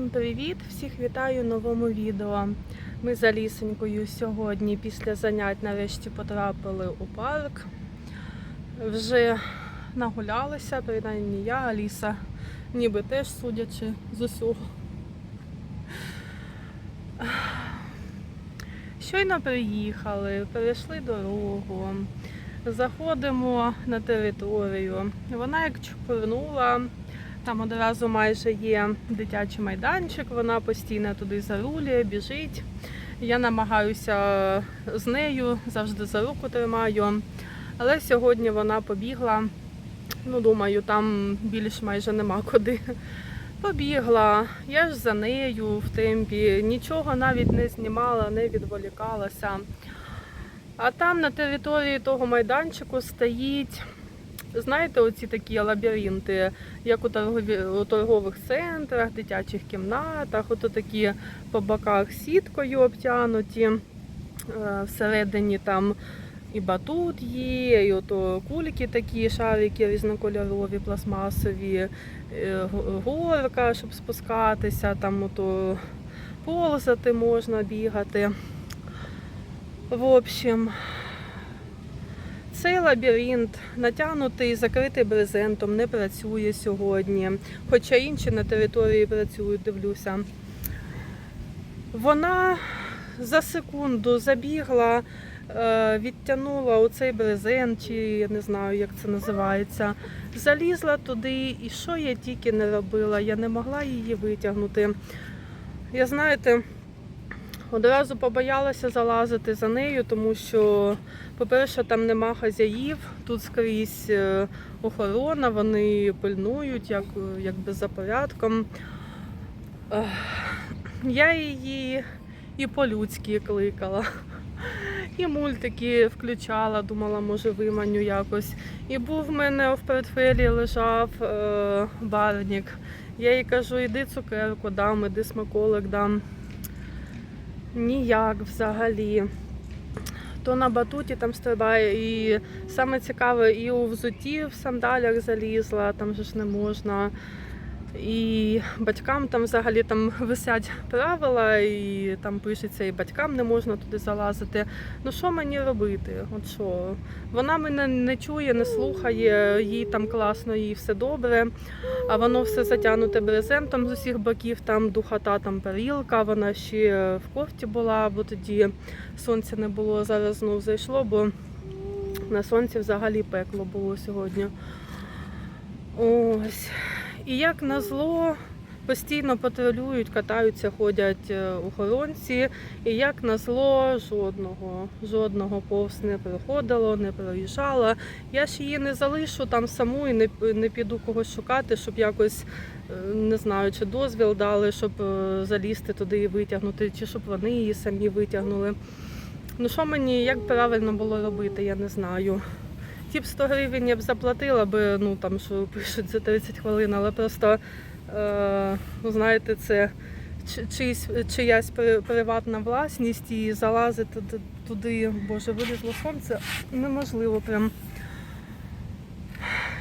Всім привіт! Всіх вітаю новому відео. Ми з Алісенькою сьогодні після занять нарешті потрапили у парк. Вже нагулялися, принаймні я, Аліса, ніби теж судячи з усього. Щойно приїхали, перейшли дорогу, заходимо на територію. Вона як чпурнула, там одразу майже є дитячий майданчик, вона постійно туди зарулює, біжить. Я намагаюся з нею, завжди за руку тримаю. Але сьогодні вона побігла. Ну, думаю, там більш майже нема куди. Побігла, я ж за нею в темпі, нічого навіть не знімала, не відволікалася. А там на території того майданчику стоїть, знаєте, оці такі лабіринти, як у, торгові, у торгових центрах, дитячих кімнатах, ото такі по боках сіткою обтянуті. Е, Всередині там і батут є, і ото кульки такі, шарики різнокольорові, пластмасові, е, горка, щоб спускатися, там ото ползати можна бігати. В общем, цей лабіринт натягнутий, закритий брезентом, не працює сьогодні. Хоча інші на території працюють, дивлюся. Вона за секунду забігла, е, відтягнула оцей брезент, чи я не знаю, як це називається. Залізла туди, і що я тільки не робила, я не могла її витягнути. Я знаєте, одразу побоялася залазити за нею, тому що, по-перше, там нема хазяїв, тут скрізь е, охорона, вони пильнують, як, якби за порядком. Я її і по-людськи кликала. І мультики включала, думала, може виманю якось. І був в мене в портфелі лежав е, барнік. Я їй кажу, іди цукерку дам, іди смаколик дам. Ніяк взагалі. То на батуті там стрибає, і саме цікаве, і у взуті в сандалях залізла, там же ж не можна. І батькам там взагалі там висять правила, і там пишеться, і батькам не можна туди залазити. Ну що мені робити? От що? Вона мене не чує, не слухає, їй там класно, їй все добре. А воно все затягнуте брезентом з усіх боків, там духота, там парілка, вона ще в кофті була, бо тоді сонця не було. Зараз знов зайшло, бо на сонці взагалі пекло було сьогодні. Ось. І як назло, постійно патрулюють, катаються, ходять е, охоронці. І як назло, жодного, жодного повз не проходило, не проїжджала. Я ж її не залишу там саму і не, не піду когось шукати, щоб якось е, не знаю, чи дозвіл дали, щоб е, залізти туди і витягнути, чи щоб вони її самі витягнули. Ну що мені, як правильно було робити, я не знаю. Ті б 100 гривень я б заплатила би, ну там що пишуть за 30 хвилин, але просто, е, ну, знаєте, це чиїсь, чиясь при- приватна власність і залазити туди, боже, вилізло сонце, неможливо прям.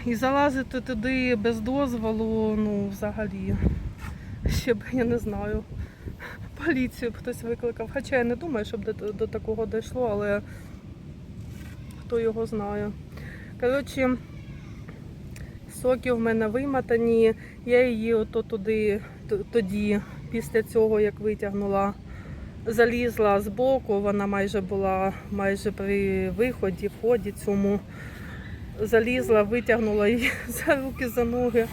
І залазити туди без дозволу, ну, взагалі, ще б я не знаю. Поліцію б хтось викликав. Хоча я не думаю, щоб до, до такого дійшло, але хто його знає. Коротше, соки в мене вимотані. Я її ото туди, тоді, після цього, як витягнула, залізла з боку. Вона майже була майже при виході, вході цьому. Залізла, витягнула її за руки, за ноги.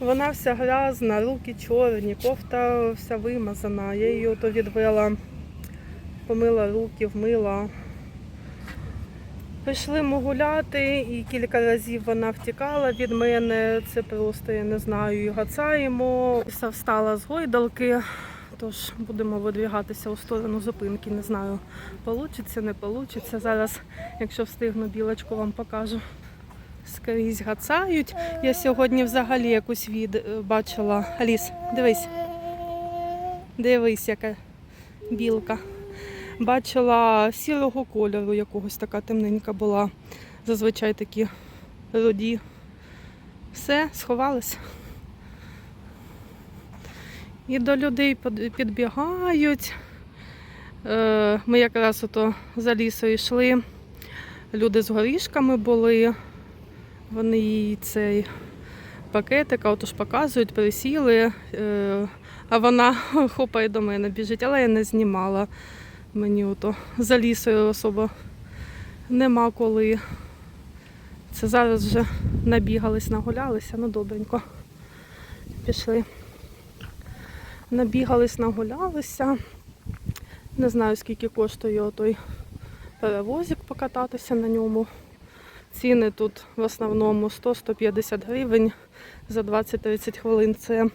Вона вся грязна, руки чорні, кофта вся вимазана. Я її ото відвела, помила руки, вмила. Пішли ми гуляти, і кілька разів вона втікала від мене. Це просто я не знаю, і гацаємо. Встала з гойдалки, тож будемо видвігатися у сторону зупинки. Не знаю, получиться, не получиться. Зараз, якщо встигну, білочку вам покажу. Скрізь гацають. Я сьогодні взагалі якусь від бачила. Аліс, дивись. Дивись, яка білка. Бачила сірого кольору, якогось така темненька була. Зазвичай такі руді. Все, сховалися. І до людей підбігають. Е, Ми якраз ото за лісою йшли. Люди з горішками були. Вони їй цей пакетик, отож показують, присіли, е, а вона хопає до мене біжить, але я не знімала. Мені ото за лісою особо нема коли. Це зараз вже набігались, нагулялися, ну добренько. Пішли. Набігались, нагулялися. Не знаю, скільки коштує той перевозик покататися на ньому. Ціни тут в основному 100-150 гривень за 20-30 хвилин. Це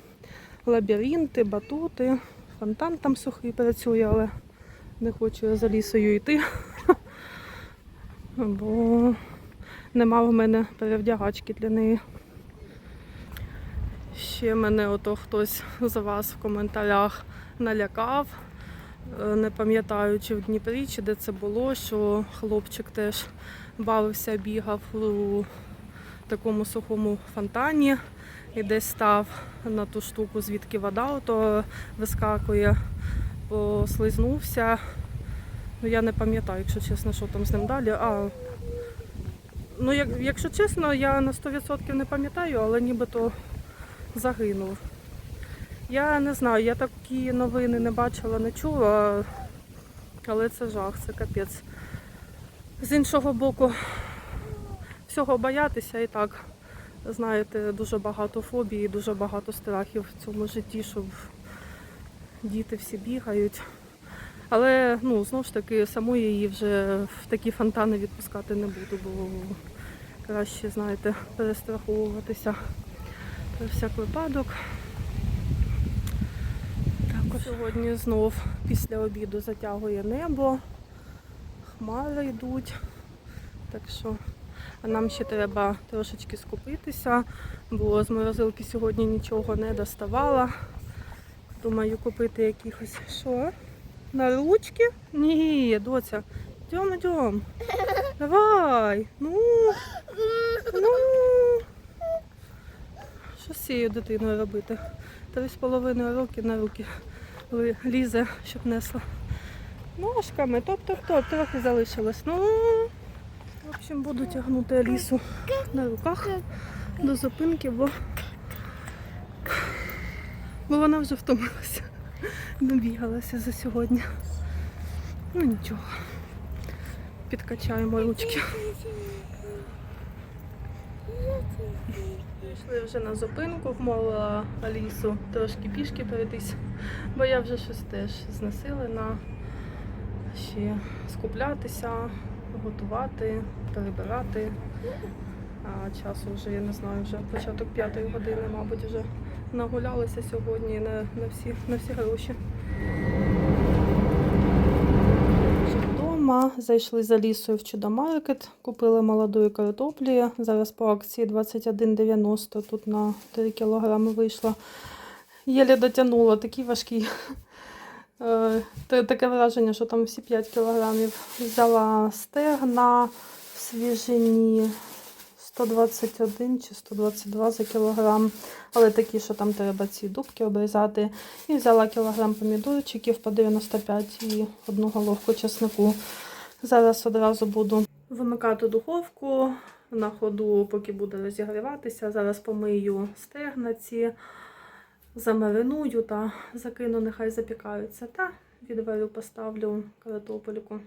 лабіринти, батути, фонтан там сухий працює, але не хочу я за лісою йти. Бо нема в мене перевдягачки для неї. Ще мене ото хтось з вас в коментарях налякав. Е, Не пам'ятаю, чи в Дніпрі, чи де це було, що хлопчик теж бавився, бігав у такому сухому фонтані і десь став на ту штуку, звідки вода ото вискакує, послизнувся. Ну, я не пам'ятаю, якщо чесно, що там з ним далі. А, ну, як, якщо чесно, я на 100% не пам'ятаю, але нібито загинув. Я не знаю, я такі новини не бачила, не чула, але це жах, це капець. З іншого боку, всього боятися і так, знаєте, дуже багато фобій, дуже багато страхів в цьому житті, щоб діти всі бігають. Але ну, знову ж таки, саму її вже в такі фонтани відпускати не буду, бо краще, знаєте, перестраховуватися про всяк випадок. Також сьогодні знов після обіду затягує небо, хмари йдуть. Так що а нам ще треба трошечки скупитися, бо з морозилки сьогодні нічого не доставала. Думаю, купити якихось що? На ручки? Ні, доця. Йдем, йдем. Давай. Ну. Ну. Що з цією дитиною робити? Три з половиною роки на руки лізе, щоб несла. Ножками, топ-топ-топ, трохи залишилось. Ну, в общем, буду тягнути Алісу на руках до зупинки, бо, бо вона вже втомилася. Набігалася за сьогодні. Ну нічого. Підкачаємо ручки. Пішли вже на зупинку, вмовила Алісу трошки пішки пройтись, бо я вже щось теж знесилена. Ще скуплятися, готувати, перебирати. А часу вже, я не знаю, вже початок п'ятої години, мабуть, вже нагулялися сьогодні на, на, всі, на всі гроші. Вдома зайшли за лісою в чудомаркет, купили молодої картоплі. Зараз по акції 21,90 тут на 3 кілограми вийшло. Єлі дотягнула, такий важкий. Е, Таке враження, що там всі 5 кілограмів. Взяла стегна в свіжині 121 чи 122 за кілограм, але такі, що там треба ці дубки обрізати. І взяла кілограм помідорчиків по 95 і одну головку чеснику. Зараз одразу буду вимикати духовку на ходу, поки буде розігріватися. Зараз помию стегна ці, замариную та закину, нехай запікаються. Та відварю, поставлю картопельку.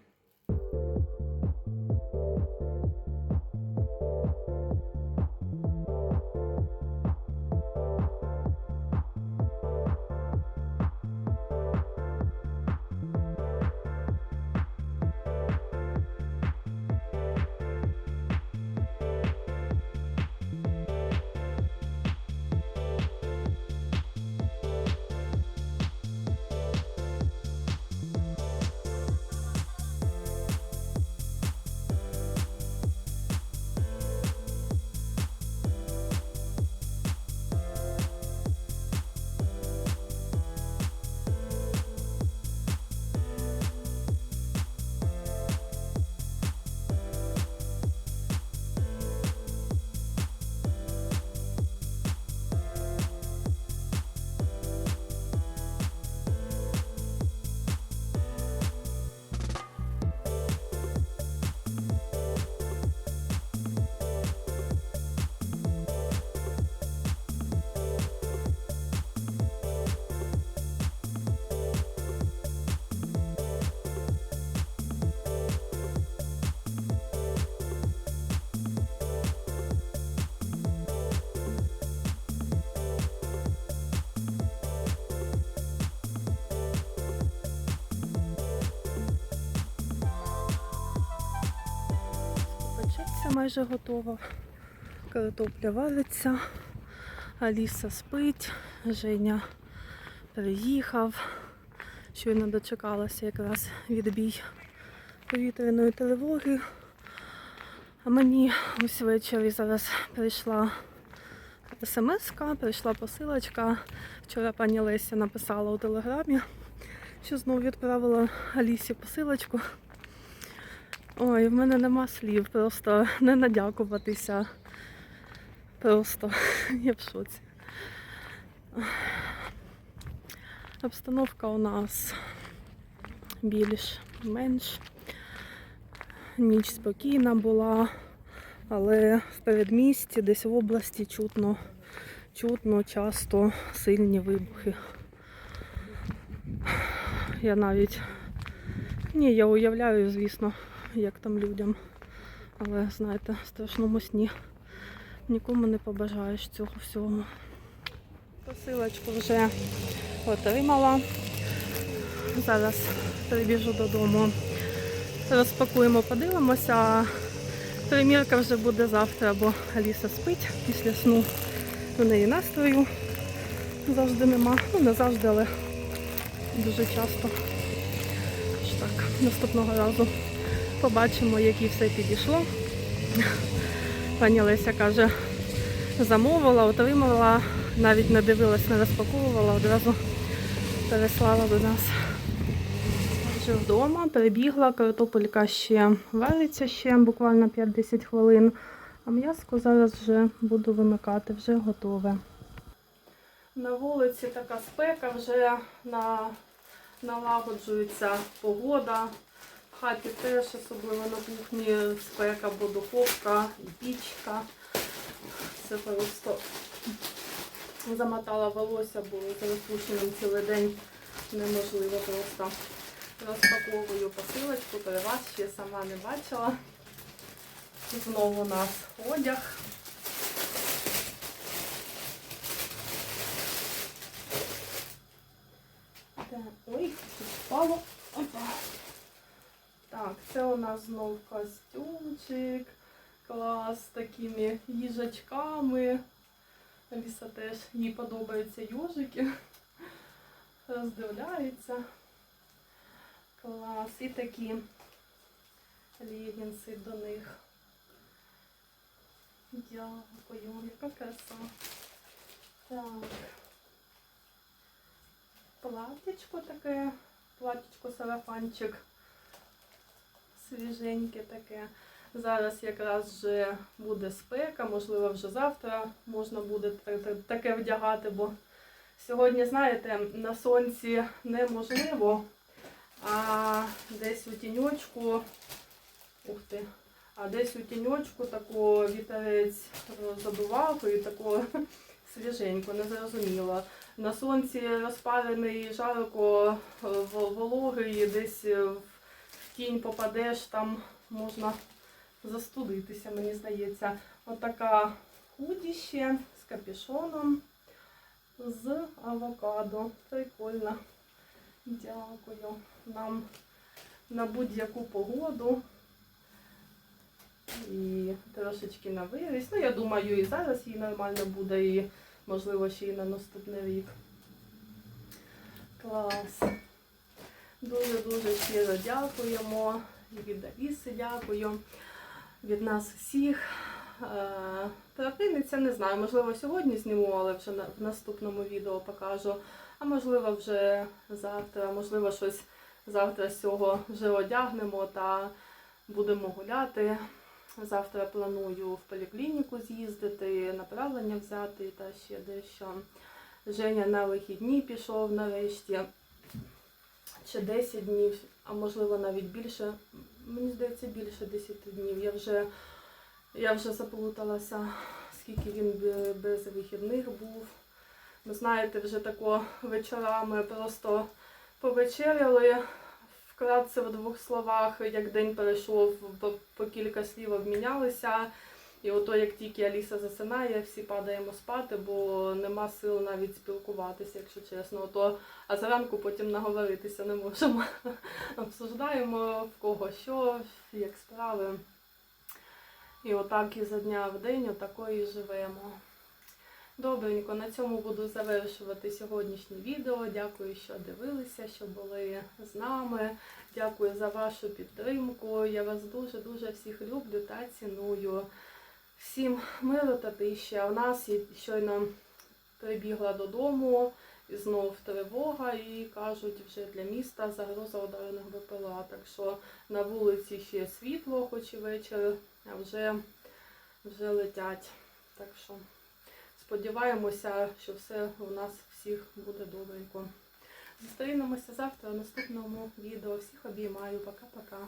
Капуста майже готова. Картопля вариться. Аліса спить. Женя приїхав. Щойно дочекалася якраз відбій повітряної тривоги. А мені ось ввечері зараз прийшла смс прийшла посилочка. Вчора пані Леся написала у телеграмі, що знову відправила Алісі посилочку. Ой, в мене нема слів, просто не надякуватися. Просто я в шоці. Обстановка у нас більш-менш. Ніч спокійна була, але в передмісті, десь в області чутно, чутно часто сильні вибухи. Я навіть ні, я уявляю, звісно, як там людям. Але знаєте, в страшному сні нікому не побажаєш цього всього. Посилочку вже отримала. Зараз прибіжу додому. Розпакуємо, подивимося. Примірка вже буде завтра, бо Аліса спить після сну. У неї настрою завжди нема. Ну, не завжди, але дуже часто. Тож так, наступного разу побачимо, як їй все підійшло. Пані Леся каже, замовила, отримала, навіть не дивилась, не розпаковувала, одразу переслала до нас. Вже вдома перебігла, картопелька ще вариться ще буквально 5-10 хвилин. А м'яско зараз вже буду вимикати, вже готове. На вулиці така спека, вже на, налагоджується погода. Хаті теж, особливо на кухні, спека, бо духовка пічка. Це просто замотала волосся, бо за розпущеним цілий день неможливо просто. Розпаковую посилочку, переваз ще сама не бачила. Знову у нас одяг. Так, Ой, щось впало. Опа. Так, це у нас знов костюмчик. Клас з такими їжачками. Аліса теж їй подобаються южики. Роздивляється. Клас. І такі легінси до них. Дякую, яка краса. Так. Платічко таке, платічко сарафанчик. Свіженьке таке. Зараз якраз вже буде спека, можливо, вже завтра можна буде та- та- таке вдягати, бо сьогодні, знаєте, на сонці неможливо. А десь у тіньочку, ух ти, а десь у тіньочку тако вітерець е, задував і тако свіженько, не зрозуміло. На сонці розпарений жарко е, вологий, десь в тінь попадеш, там можна застудитися, мені здається. Отака худі ще з капюшоном, з авокадо. Прикольно. Дякую. Нам на будь-яку погоду. І трошечки на виріс. Ну, я думаю, і зараз їй нормально буде, і можливо ще й на наступний рік. Клас. Дуже-дуже щиро дякуємо. Від Аліси дякую. Від нас всіх. Е, не знаю, можливо, сьогодні зніму, але вже в наступному відео покажу. А можливо, вже завтра, можливо, щось завтра з цього вже одягнемо та будемо гуляти. Завтра планую в поліклініку з'їздити, направлення взяти та ще дещо. Женя на вихідні пішов нарешті. Ще 10 днів, а можливо навіть більше. Мені здається, більше 10 днів. Я вже, я вже заплуталася, скільки він без вихідних був. Ви знаєте, вже тако вечорами просто повечеряли вкратце в двох словах, як день перейшов, по кілька слів обмінялися. І ото як тільки Аліса засинає, всі падаємо спати, бо нема сил навіть спілкуватися, якщо чесно. Ото, а зранку потім наговоритися не можемо. Обсуждаємо в кого що, як справи. І отак ізо дня в день отакої і живемо. Добренько, на цьому буду завершувати сьогоднішнє відео. Дякую, що дивилися, що були з нами. Дякую за вашу підтримку. Я вас дуже-дуже всіх люблю та ціную. Всім миру та тиші. У нас щойно прибігла додому, і знов тривога, і кажуть, вже для міста загроза ударних БПЛА. Так що на вулиці ще світло, хоч і вечір, а вже, вже летять. Так що сподіваємося, що все у нас всіх буде добренько. Зустрінемося завтра в наступному відео. Всіх обіймаю. Пока-пока.